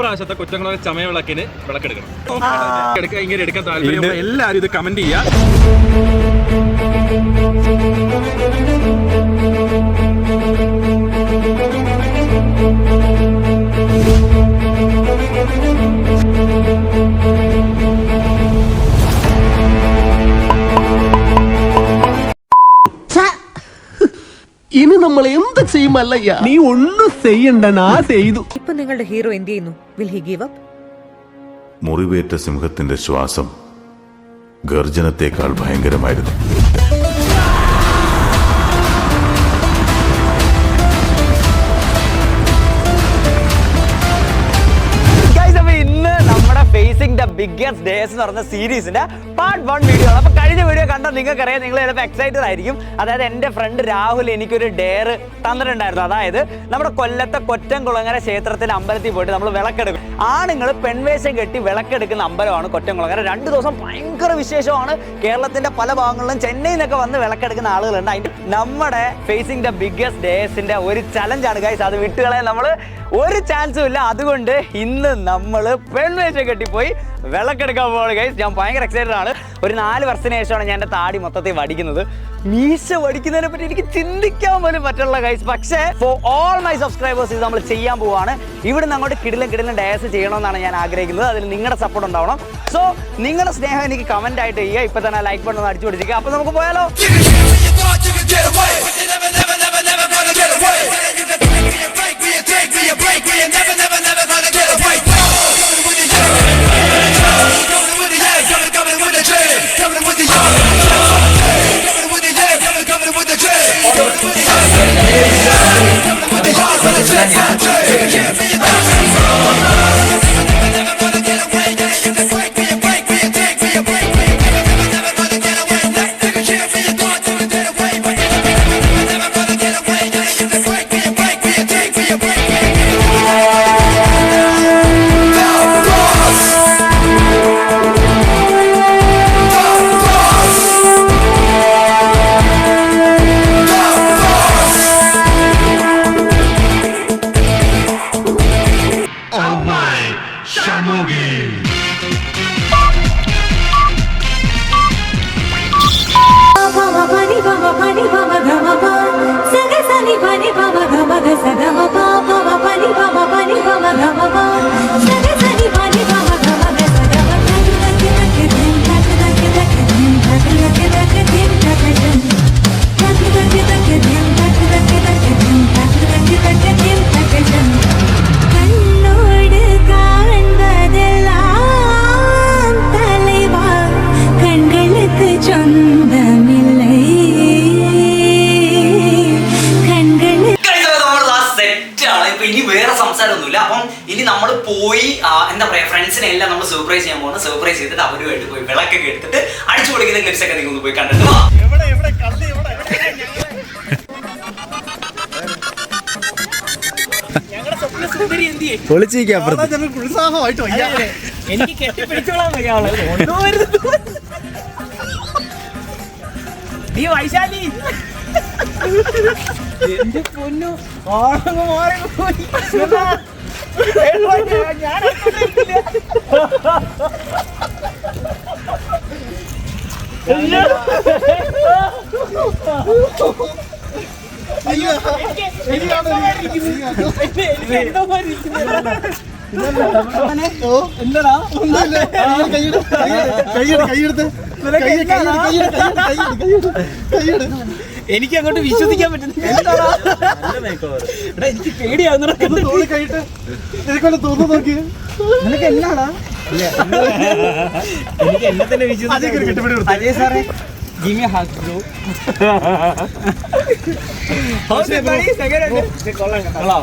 ഇപ്രാവശ്യത്തെ കൊറ്റംകുളം ചമയ വിളക്കിന് വിളക്കെടുക്കണം. എടുക്ക- ഇങ്ങനെ എടുക്കാൻ താല്പര്യം എല്ലാവരും ഇത് കമന്റ് ചെയ്യുക ഇനി നമ്മൾ എന്ത് ചെയ്യുമല്ലയ്യ നീ ഒന്നും ചെയ്യണ്ട ഞാൻ ചെയ്തു. ഇപ്പൊ നിങ്ങളുടെ ഹീറോ എന്ത് ചെയ്യുന്നു? വിൽ ഹി ഗീവ് അപ്പ് മുറിവേറ്റ സിംഹത്തിന്റെ ശ്വാസം ഗർജനത്തെക്കാൾ ഭയങ്കരമായിരുന്നു. ദ ബിഗ്ഗസ്റ്റ് ഡേസ് എന്ന് പറഞ്ഞ സീരീസിന്റെ പാർട്ട് വൺ വീഡിയോ ആണ് അപ്പൊ കഴിഞ്ഞ വീഡിയോ കണ്ടാൽ നിങ്ങൾക്കറിയാം നിങ്ങൾ ചിലപ്പോൾ എക്സൈറ്റഡ് ആയിരിക്കും. അതായത് എന്റെ ഫ്രണ്ട് രാഹുൽ എനിക്കൊരു ഡെയർ തന്നിട്ടുണ്ടായിരുന്നു. അതായത് നമ്മുടെ കൊല്ലത്തെ കൊറ്റംകുളങ്ങര ക്ഷേത്രത്തിലെ അമ്പലത്തിൽ പോയിട്ട് നമ്മൾ വിളക്കെടുക്കും. ആണുങ്ങൾ പെൺവേഷം കെട്ടി വിളക്കെടുക്കുന്ന അമ്പലമാണ് കൊറ്റംകുളങ്ങര. രണ്ട് ദിവസം ഭയങ്കര വിശേഷമാണ്. കേരളത്തിന്റെ പല ഭാഗങ്ങളിലും ചെന്നൈയിൽ നിന്നൊക്കെ വന്ന് വിളക്കെടുക്കുന്ന ആളുകളുണ്ട്. അതിന്റെ നമ്മുടെ ഫേസിംഗ് ദ ബിഗ്ഗസ്റ്റ് ഡേസിന്റെ ഒരു ചലഞ്ചാണ് ഗൈസ് അത് വിട്ടുകളെ നമ്മൾ ഒരു ചാൻസും ഇല്ല. അതുകൊണ്ട് ഇന്ന് നമ്മൾ പെൺവേഷം കെട്ടിപ്പോയി വിളക്കെടുക്കാൻ പോവാണ് ഗൈസ് ഞാൻ ഭയങ്കര എക്സൈറ്റഡ് ആണ്. ഒരു നാല് വർഷത്തിന് ശേഷമാണ് ഞാൻ എന്റെ താടി മൊത്തത്തിൽ വടിക്കുന്നത്. മീശ വടിക്കുന്നതിനെ പറ്റി എനിക്ക് ചിന്തിക്കാൻ പോലും പറ്റുള്ള ഗൈസ് പക്ഷേ ഫോർ ഓൾ മൈ സബ്സ്ക്രൈബേഴ്സ് ഇത് നമ്മൾ ചെയ്യാൻ പോവാണ്. ഇവിടുന്ന് അങ്ങോട്ട് കിടിലും കിടിലും ഡയസ് ചെയ്യണമെന്നാണ് ഞാൻ ആഗ്രഹിക്കുന്നത്. അതിൽ നിങ്ങളുടെ സപ്പോർട്ട് ഉണ്ടാവണം. സോ നിങ്ങളുടെ സ്നേഹം എനിക്ക് കമന്റ് ആയിട്ട് ചെയ്യുക. ഇപ്പം തന്നെ ലൈക്ക് ബട്ടൺ അടിച്ചു പിടിച്ചിരിക്കുക. അപ്പോൾ നമുക്ക് പോയാലോ? take me a break. We ain't never, never, never gonna get away. Yeah. പോയി എന്താ പറയുക ഫ്രണ്ട്സിനെ എല്ലാം നമ്മൾ സർപ്രൈസ് ചെയ്യാൻ പോകുന്നത് സർപ്രൈസ് ചെയ്തിട്ട് അവരുമായിട്ട് പോയി വിളക്കൊക്കെ എടുത്തിട്ട് അടിച്ചു പൊളിക്കുന്ന ക്ലിപ്സ് ഒക്കെ നിങ്ങൾ പോയി കണ്ടിട്ട് വാ. എനിക്ക് കൊണ്ടുപോകരുത് നീ വൈശാലി. എന്റെ പൊന്നു ആളങ്ങ് മാറി പോയി. ഞാൻ അങ്ങോട്ടില്ല. എനിക്ക് അങ്ങോട്ട് വിശ്വസിക്കാൻ പറ്റുന്നില്ല. എനിക്ക് പേടിയാവുന്ന നിനക്ക് എന്നാടാ? എനിക്ക് എന്നെ തന്നെ വിശ്വസിക്കാൻ അതെ സാറേ. Give me a hug, bro. How's it, buddy? Second കൊള്ളാം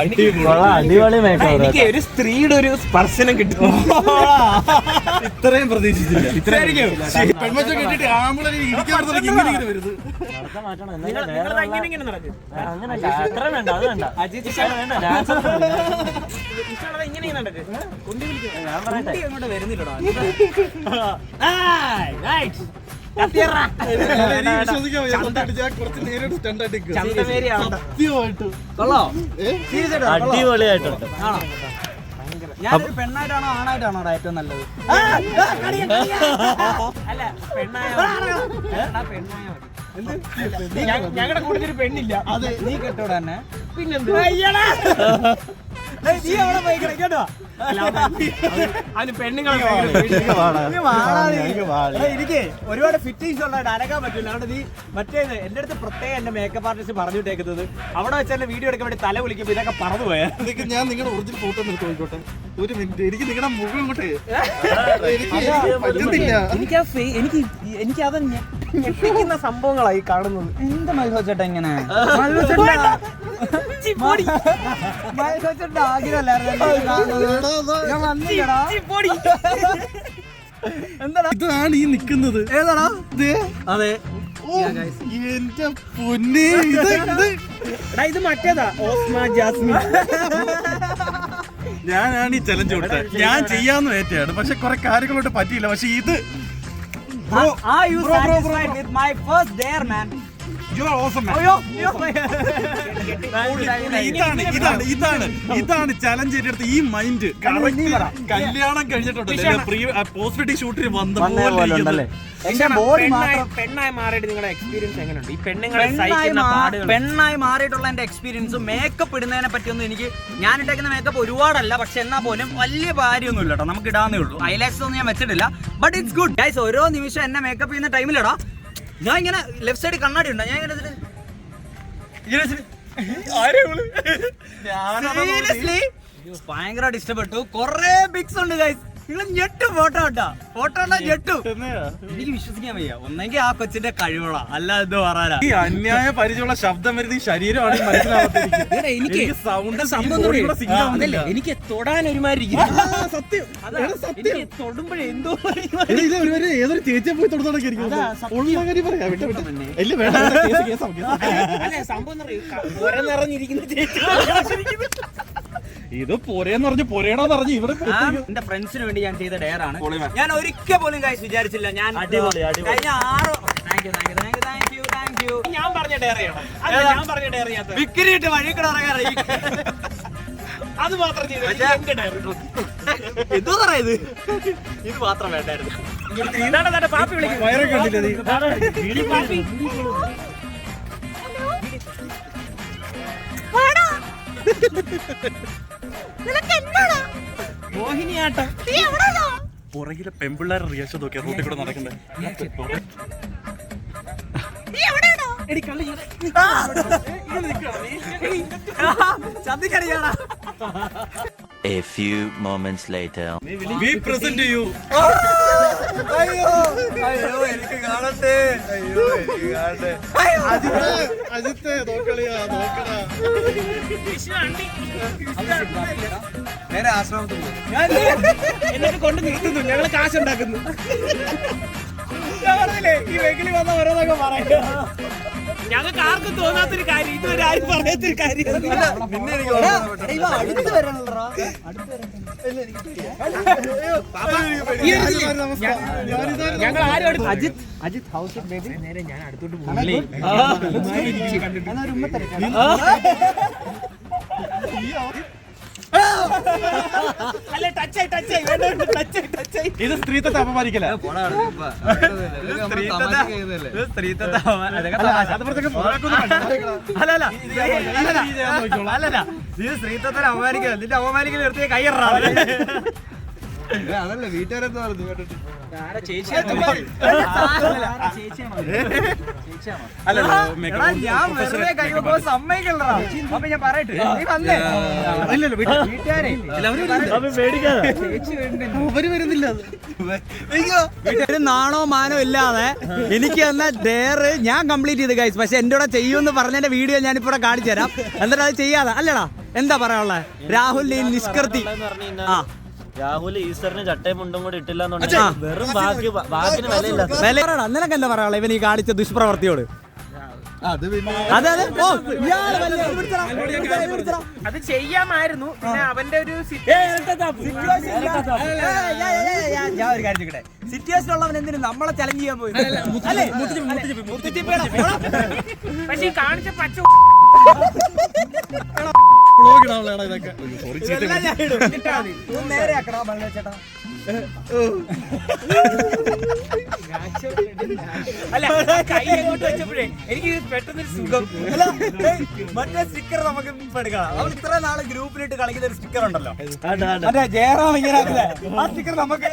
അടിപൊളി. എനിക്ക് ഒരു സ്ത്രീയുടെ ഒരു സ്പർശനം കിട്ടും ഇത്രയും പ്രതീക്ഷിച്ചില്ല? അടിപൊളിയായിട്ടുണ്ട്. ആണോ? ഞാനൊരു പെണ്ണായിട്ടാണോ ആണായിട്ടാണോ ഏറ്റവും നല്ലത്? അല്ല പെണ്ണായ? ഞങ്ങളുടെ കൂട്ടത്തിൽ ഒരു പെണ്ണില്ല. അത് നീ കെട്ടോടെ തന്നെ പിന്നെന്ത്? കേട്ടോ. അതിന് പെണ്ണുങ്ങളെ എനിക്ക് ഒരുപാട് ഫിറ്റിങ്സ് ഉള്ളതായിട്ട് അനക്കാൻ പറ്റില്ല അതുകൊണ്ട് നീ മറ്റേ എന്റെ അടുത്ത് പ്രത്യേകം എന്റെ മേക്കപ്പ് ആർട്ടിസ്റ്റ് പറഞ്ഞിട്ടേക്കുന്നത് അവിടെ വെച്ച് എന്നെ വീഡിയോ എടുക്കാൻ വേണ്ടി തല വിളിക്കുമ്പോൾ ഇതൊക്കെ പറഞ്ഞു പോയാ. ഞാൻ നിങ്ങളുടെ ഒറിജിനൽ ഫോട്ടോ ഒന്ന് ചോദിക്കോട്ടെ ഒരു മിനിറ്റ് എനിക്ക് നിങ്ങളുടെ മുഖം എനിക്ക് എനിക്ക് അത് ഞെട്ടിക്കുന്ന സംഭവങ്ങളായി കാണുന്നത്. എന്താ മത്സവച്ചേട്ട ഇങ്ങനെ? മത്സവച്ചേട്ട ആഗ്രഹമല്ലായിരുന്നു ഞാൻ വന്നില്ലടാ. എന്താടാ? ഇതാണ് ഈ നിൽക്കുന്നത്. ഏതാടാ? ദേ. അതെ. ഓ, എന്റെ പൊന്നെ. ഇത് ഇത് മറ്റേതാ. ഓസ്മ ജാസ്മിൻ. ഞാനാണ് ഈ ചലഞ്ച് കൊടുത്തത്. ഞാൻ ചെയ്യാന്ന് ഏറ്റയാണ് പക്ഷെ കുറെ കാര്യങ്ങളോട്ട് പറ്റിയില്ല. പക്ഷെ ഇത് Bro, are you bro, satisfied bro, bro, bro. with my first dare, man? You are awesome, man. Oh, yo, yo. ഇതാണ് ഇതാണ് ഇതാണ് ഇതാണ് ചലഞ്ച് ഏറ്റെടുത്ത് ഈ മൈൻഡ് കല്യാണം കഴിഞ്ഞിട്ടുണ്ടല്ലോ പ്രീ പോസ്റ്റ് വെഡിങ് ഷൂട്ടിന് വന്ന പോലെ ഇരിക്കുന്നത്. എന്റെ ബോഡി മാത്രം പെണ്ണായി മാറിയിട്ട് നിങ്ങളുടെ എക്സ്പീരിയൻസ് എങ്ങനെയുണ്ട് ഈ പെണ്ണുങ്ങളെ പെണ്ണായി മാറിയിട്ടുള്ള എന്റെ എക്സ്പീരിയൻസും മേക്കപ്പ് ഇടുന്നതിനെ പറ്റിയൊന്നും എനിക്ക് ഞാൻ ഇട്ടേക്കുന്ന മേക്കപ്പ് ഒരുപാടല്ല പക്ഷെ എന്നാ പോലും വലിയ കാര്യമൊന്നും ഇല്ല കേട്ടോ നമുക്ക് ഇടാന്നേ ഉള്ളൂ. ഐലാക്സ് ഒന്നും ഞാൻ വെച്ചിട്ടില്ല. ബട്ട് ഇറ്റ്സ് ഗുഡ് ഗൈസ് ഓരോ നിമിഷം എന്നെ മേക്കപ്പ് ചെയ്യുന്ന ടൈമിലടാ ഞാൻ ഇങ്ങനെ ലെഫ്റ്റ് സൈഡ് കണ്ണാടി ഉണ്ടോ. ഞാൻ ഇങ്ങനെ ഇതിൽ ഇങ്ങനെ ഭയങ്കരമായിട്ട് ഇഷ്ടപ്പെട്ടു കൊറേ പിക്സ് ഉണ്ട് ഗൈസ് നിങ്ങൾ ഞെട്ടും ഫോട്ടോ കേട്ടോ ഫോട്ടോ ഉണ്ടാ ഞെട്ടും. എനിക്ക് വിശ്വസിക്കാൻ വയ്യ. ഒന്നെങ്കിൽ ആ കൊച്ചിന്റെ കഴിവുള്ള അല്ല ഇത് പറയാനാ. ഈ അന്യായ പരിചയമുള്ള ശബ്ദം വരുന്ന ഈ ശരീരമാണ് എനിക്ക് സൗണ്ട് സംഭവം എനിക്ക് തൊടാൻ ഒരുമാതിരി സത്യം. സത്യം. തൊടുമ്പോഴേ എന്തോ ഏതൊരു ചേച്ചിയെ പോയി തൊടുത്തോടൊക്കെ സംഭവം നിറഞ്ഞിരിക്കുന്ന ചേച്ചി. ഇത് പൊരേന്ന് പറഞ്ഞ് പൊരേണോന്ന് പറഞ്ഞ് ഇവിടെ എന്റെ ഫ്രണ്ട്സിന് വേണ്ടി ഞാൻ ചെയ്ത ഡെയർ ആണ്. ഞാൻ ഒരിക്കൽ പോലും കാശ് വിചാരിച്ചില്ല. ഞാൻ അടിപൊളി, അടിപൊളി. കഴിഞ്ഞ ആറ് thank you thank you thank you thank you thank you ഞാൻ പറഞ്ഞ ചെയ്യണം. ഞാൻ പറഞ്ഞ ഡയറി ചെയ്യാത്ത. വിക്രിയിട്ട് വഴി കൂടെ ഇറങ്ങാറ് അത് മാത്രം എന്തോ പറയാ ഇത്? ഇത് മാത്രം വേണ്ടായിരുന്നു. ഇതാണ് തന്നെ പാപ്പി വിളിക്കും വയറൊക്കെ കണ്ടില്ലേ നീ? ഈ പാപ്പി. മോഹിനിയാട്ടം. പുറകിലെ പെമ്പിള്ളേരെ റിയാക്ഷൻ നോക്കിയാ റോട്ടിൽ കൂടെ നടക്കണ്ടേ ചന്തിക്കറിയാടാ A few moments later. We present you അയ്യോ അയ്യോ എനിക്ക് കാണട്ടെ. അയ്യോ എനിക്ക് കാണട്ടെ. അജിത്തെ നോക്കളിയാ നോക്കടാ. നേരെ ആശ്രമത്തിൽ ഞാൻ എന്നിട്ട് കൊണ്ട് നിർത്തുന്നു. ഞങ്ങൾ കാശുണ്ടാക്കുന്നു. ഈ വെക്കിലി വന്ന ഓരോന്നൊക്കെ പറയാ. ഞങ്ങൾക്ക് ആർക്കും തോന്നാത്തൊരു കാര്യം ഇതുവരെ ആരും പറയാത്തൊരു കാര്യം ഞങ്ങൾ ആരും അടുത്ത് അജിത് അജിത് ഹൗസ് ബേബി നേരെ ഞാൻ അടുത്തോട്ട് പോകും അല്ലെ ടച്ച് ആയി ടച്ച് ആയി. ടച്ച് ആയി ടച്ച് ആയി. ഇത് സ്ത്രീത്വത്തെ അപമാനിക്കല സ്ത്രീത്വത്തെ അല്ല അല്ലല്ല നീ സ്ത്രീത്വത്തിന് അവമാനിക്കുക നിന്റെ അപമാനിക്കൽ നിർത്തിയ കയ്യറാ അതല്ല വീട്ടുകാരെന്ന് പറഞ്ഞു കേട്ടിട്ട് ഞാൻ വെറുതെ അപ്പൊ ഞാൻ പറയട്ടെ. നീ വന്നേ. വീട്ടുകാരെ. വീട്ടുകാര് നാണോ മാനോ ഇല്ലാതെ എനിക്ക് തന്ന ഡെയർ ഞാൻ കംപ്ലീറ്റ് ചെയ്ത് കഴിച്ചു പക്ഷെ എന്റെ കൂടെ ചെയ്യുമെന്ന് പറഞ്ഞതിന്റെ വീഡിയോ ഞാനിപ്പോ കാണിച്ചു തരാം എന്നിട്ട് അത് ചെയ്യാതെ അല്ലടാ എന്താ പറയാനുള്ളത് രാഹുൽ നിഷ്കൃതി ആ. രാഹുൽ ഈസ്റ്ററിന് ചട്ടയും മുണ്ടും കൂടി ഇട്ടില്ല എന്നുണ്ടെങ്കിൽ വെറും ബാക്കി ബാക്കിന് വിലയില്ല വില നിനക്ക് എന്താ പറയാ ഇവൻ ഈ കാണിച്ച ദുഷ്പ്രവർത്തിയോട് അതെ അതെ ചെയ്യാമായിരുന്നു പിന്നെ അവന്റെ ഒരു ഞാൻ ഒരു കാര്യം ചോദിക്കട്ടെ സിറ്റുവേഷൻ ഉള്ളവൻ എന്തിനും നമ്മളെ ചലഞ്ച് ചെയ്യാൻ പോയി. പക്ഷെ ഈ കാണിച്ച പച്ച ഇതൊക്കെ. അല്ല കൈ അങ്ങോട്ട് വെച്ചപ്പോഴേ എനിക്ക് പെട്ടെന്നൊരു സുഖം. അല്ല, ഏയ്, മറ്റേ സ്റ്റിക്കർ നമുക്ക് ഇപ്പൊ എടുക്കണം. അവൻ ഇത്ര നാൾ ഗ്രൂപ്പിലിട്ട് കളിക്കുന്ന ഒരു സ്റ്റിക്കർ ഉണ്ടല്ലോ. മറ്റേ ജയറാം ഇങ്ങനെ ആക്കില്ലേ? ആ സ്റ്റിക്കർ നമുക്ക്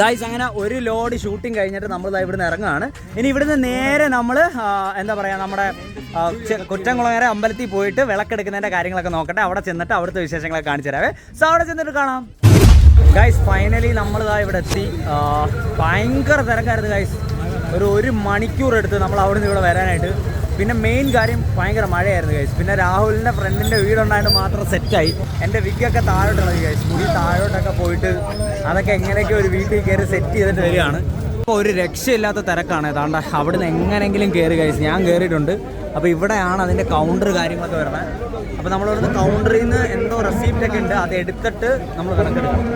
ഗായ്സ് അങ്ങനെ ഒരു ലോഡ് ഷൂട്ടിംഗ് കഴിഞ്ഞിട്ട് നമ്മൾ ദാ ഇവിടുന്ന് ഇറങ്ങുകയാണ് ഇനി ഇവിടുന്ന് നേരെ നമ്മൾ എന്താ പറയാ നമ്മുടെ കുറ്റംകുളങ്ങര അമ്പലത്തിൽ പോയിട്ട് വിളക്കെടുക്കുന്നതിന്റെ കാര്യങ്ങളൊക്കെ നോക്കട്ടെ. അവിടെ ചെന്നിട്ട് അവിടുത്തെ വിശേഷങ്ങളൊക്കെ കാണിച്ചു തരാവേ. സോ അവിടെ ചെന്നിട്ട് കാണാം. ഗൈസ് ഫൈനലി നമ്മൾ ദാ ഇവിടെ എത്തി. ഭയങ്കര തിരക്കായിരുന്നു ഗൈസ് ഒരു ഒരു മണിക്കൂർ എടുത്ത് നമ്മൾ അവിടെ നിന്ന് ഇവിടെ വരാനായിട്ട്. പിന്നെ മെയിൻ കാര്യം ഭയങ്കര മഴയായിരുന്നു ഗൈസ് പിന്നെ രാഹുലിന്റെ ഫ്രണ്ടിന്റെ വീടുണ്ടായിട്ട് മാത്രം സെറ്റായി എന്റെ വിഗൊക്കെ താഴോട്ടുള്ളത് ഗൈസ് മുടി താഴോട്ടൊക്കെ പോയിട്ട് അതൊക്കെ എങ്ങനെയൊക്കെ ഒരു വീട്ടിൽ കയറി സെറ്റ് ചെയ്തിട്ട് വരികയാണ്. ഇപ്പോൾ ഒരു രക്ഷയില്ലാത്ത തിരക്കാണ് ഏതാണ്ട് അവിടുന്ന് എങ്ങനെയെങ്കിലും കയറി ഗൈസ് ഞാൻ കയറിയിട്ടുണ്ട് അപ്പോൾ ഇവിടെയാണ് അതിന്റെ കൗണ്ടർ കാര്യങ്ങളൊക്കെ വരുന്നത്. അപ്പോൾ നമ്മളിവിടുന്ന് കൗണ്ടറിൽ നിന്ന് എന്തോ റെസീപ്റ്റൊക്കെ ഉണ്ട് അത് എടുത്തിട്ട് നമ്മൾ കണക്കെടുക്കും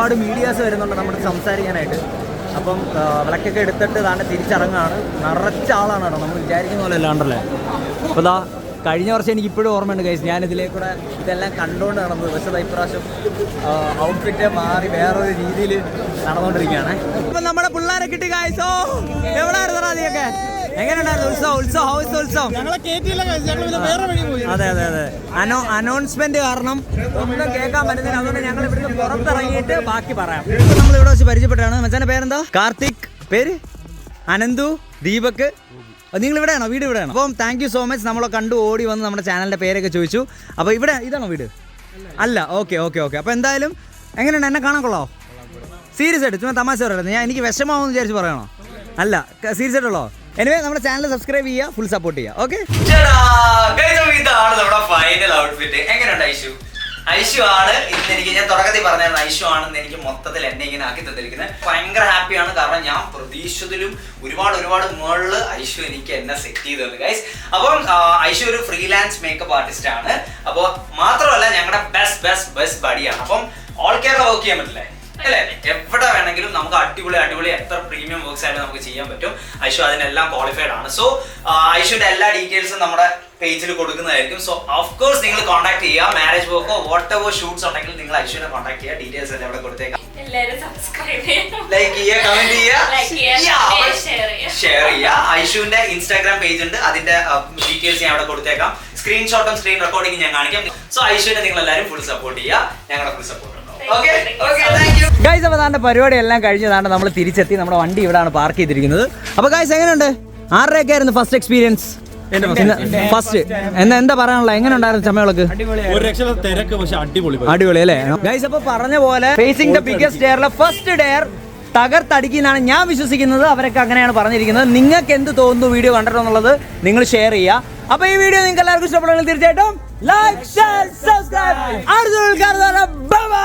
ഒരുപാട് മീഡിയാസ് വരുന്നുണ്ട് നമ്മുടെ സംസാരിക്കാനായിട്ട്. അപ്പം വിളക്കൊക്കെ എടുത്തിട്ട് താണ്ട് തിരിച്ചിറങ്ങാണ് നിറച്ച ആളാണ് കേട്ടോ. നമ്മൾ വിചാരിക്കുന്ന പോലെ അല്ലാണ്ടല്ലേ? അപ്പോൾ ദാ കഴിഞ്ഞ വർഷം എനിക്ക് ഇപ്പോഴും ഓർമ്മയുണ്ട് കൈസ് ഞാൻ ഇതിലേക്കൂടെ ഇതെല്ലാം കണ്ടുകൊണ്ട് നടന്നത്. പക്ഷേ ഇപ്രാവശ്യം ഔട്ട്ഫിറ്റ് മാറി വേറൊരു രീതിയിൽ നടന്നുകൊണ്ടിരിക്കുകയാണ്. ഇപ്പം നമ്മുടെ പിള്ളേരെ കിട്ടി കായ്സോ എവിടെ ആയിരുന്നു നീയൊക്കെ എങ്ങനെയുണ്ടായിരുന്നു? ഉത്സവം ഉത്സവം ഹൗസ് ഉത്സവം? അതെ അതെ അതെ. അനോ അനൗൺസ്മെന്റ് കാരണം ഒന്നും കേൾക്കാൻ പറ്റുന്നില്ല. അതുകൊണ്ട് ഞങ്ങൾ ഇവിടുന്ന് പുറത്തിറങ്ങിയിട്ട് ബാക്കി പറയാം. നമ്മൾ ഇവിടെ വെച്ച് പരിചയപ്പെട്ടാണ് മച്ചാന്റെ പേരെന്താ? കാർത്തിക്. പേര്? അനന്തു. ദീപക്. നിങ്ങൾ ഇവിടെയാണോ വീട് ഇവിടെയാണോ അപ്പം താങ്ക് യു സോ മച്ച് നമ്മളെ കണ്ടു ഓടി വന്ന് നമ്മുടെ ചാനലിന്റെ പേരൊക്കെ ചോദിച്ചു. അപ്പോൾ ഇവിടെ ഇതാണോ വീട്? അല്ല ഓക്കെ ഓക്കെ ഓക്കെ അപ്പോൾ എന്തായാലും എങ്ങനെയുണ്ട്? എന്നെ കാണാൻ കൊള്ളാവോ? സീരിയസ് ആയിട്ട് ചുമ്മാ തമാശ പറയുന്നത് ഞാൻ എനിക്ക് വിഷമാവെന്ന് വിചാരിച്ച് പറയണോ അല്ല സീരിയസ് ആയിട്ടുള്ളോ? എനിവേ നമ്മുടെ ചാനൽ സബ്സ്ക്രൈബ് ചെയ്യുക ഫുൾ സപ്പോർട്ട് ചെയ്യുക ഓക്കെ ഇതാണ് ഫൈനൽ ഔട്ട്ഫിറ്റ് ഐഷു? ഐഷു ആണ് ഇന്ന് എനിക്ക് ഞാൻ തുടക്കത്തിൽ പറഞ്ഞായിരുന്നു ഐഷു ആണെന്ന് എനിക്ക് മൊത്തത്തിൽ എന്നെ ഇങ്ങനെ ആക്കി തന്നിരിക്കുന്നത്. ഭയങ്കര ഹാപ്പിയാണ് കാരണം ഞാൻ പ്രതീക്ഷിച്ചതിലും ഒരുപാട് ഒരുപാട് മുകളിൽ ഐഷു എനിക്ക് എന്നെ സെറ്റ് ചെയ്തു തന്നു ഗൈസ് അപ്പം ഐഷു ഒരു ഫ്രീലാൻസ് മേക്കപ്പ് ആർട്ടിസ്റ്റ് ആണ്. അപ്പോൾ മാത്രമല്ല ഞങ്ങളുടെ ബെസ്റ്റ് ബെസ്റ്റ് ബെസ്റ്റ് ബഡിയാണ് അപ്പം ഓൾ കേരള വർക്ക് ചെയ്യാൻ പറ്റില്ലേ? അല്ലേ? എവിടെ വേണമെങ്കിലും നമുക്ക് അടിപൊളി അടിപൊളി എത്ര പ്രീമിയം വർക്ക്സ് ആയിട്ട് നമുക്ക് ചെയ്യാൻ പറ്റും. ഐഷു അതിനെല്ലാം ക്വാളിഫൈഡ് ആണ്. സോ ഐഷുടെ എല്ലാ ഡീറ്റെയിൽസും നമ്മുടെ പേജിൽ കൊടുക്കുന്നതായിരിക്കും. സോ ഓഫ് കോഴ്സ് നിങ്ങൾ കോൺടാക്ട് ചെയ്യുക. മാരേജ് വർക്കോ വാട്ട് എവർ ഷൂട്ട്സ് ഉണ്ടെങ്കിൽ നിങ്ങൾ ഐഷുവിനെ കോൺടാക്ട് ചെയ്യുക. ഡീറ്റെയിൽസ് എല്ലാം ഇവിടെ കൊടുത്തേക്കാം. ലൈക്ക് ചെയ്യുക കമന്റ് ചെയ്യുക. ഷെയർ ചെയ്യുക ഐഷുവിന്റെ ഇൻസ്റ്റാഗ്രാം പേജ് ഉണ്ട്. അതിന്റെ ഡീറ്റെയിൽസ് ഞാൻ അവിടെ കൊടുത്തേക്കാം. സ്ക്രീൻഷോട്ടും സ്ക്രീൻ റെക്കോർഡിംഗ് ഞാൻ കാണിക്കാം. സോ ഐഷുവിനെ നിങ്ങൾ എല്ലാവരും ഫുൾ സപ്പോർട്ട് ചെയ്യുക. ഞങ്ങളുടെ ഫുൾ സപ്പോർട്ട് ഗൈസ് അപ്പോൾ താണ്ട പരിപാടി എല്ലാം കഴിഞ്ഞതാണ്. നമ്മൾ തിരിച്ചെത്തി. നമ്മുടെ വണ്ടി ഇവിടെയാണ് പാർക്ക് ചെയ്തിരിക്കുന്നത്. അപ്പോൾ ഗൈസ് എങ്ങനെയുണ്ട്? ആരുടെയൊക്കെ ആയിരുന്നു ഫസ്റ്റ് എക്സ്പീരിയൻസ് ഫസ്റ്റ് എന്നാ എന്താ പറയാനുള്ള എങ്ങനെ ഉണ്ടായിരുന്നു പക്ഷെ അടിപൊളി അടിപൊളി അല്ലേ? ഗൈസ് അപ്പൊ പറഞ്ഞ പോലെ ഫേസിംഗ് ദ ബിഗസ്റ്റ് ഡെയറിലെ ഫസ്റ്റ് ഡെയർ തകർത്തടിക്കുന്നതാണ് ഞാൻ വിശ്വസിക്കുന്നത്. അവരൊക്കെ അങ്ങനെയാണ് പറഞ്ഞിരിക്കുന്നത്. നിങ്ങൾക്ക് എന്ത് തോന്നുന്നു വീഡിയോ കണ്ടിട്ടുള്ളത്? നിങ്ങൾ ഷെയർ ചെയ്യുക. അപ്പൊ ഈ വീഡിയോ നിങ്ങൾക്ക് എല്ലാവർക്കും ഇഷ്ടപ്പെടുമെങ്കിൽ തീർച്ചയായിട്ടും ലൈക്ക് ഷെയർ സബ്സ്ക്രൈബ് അടുത്ത ബൈ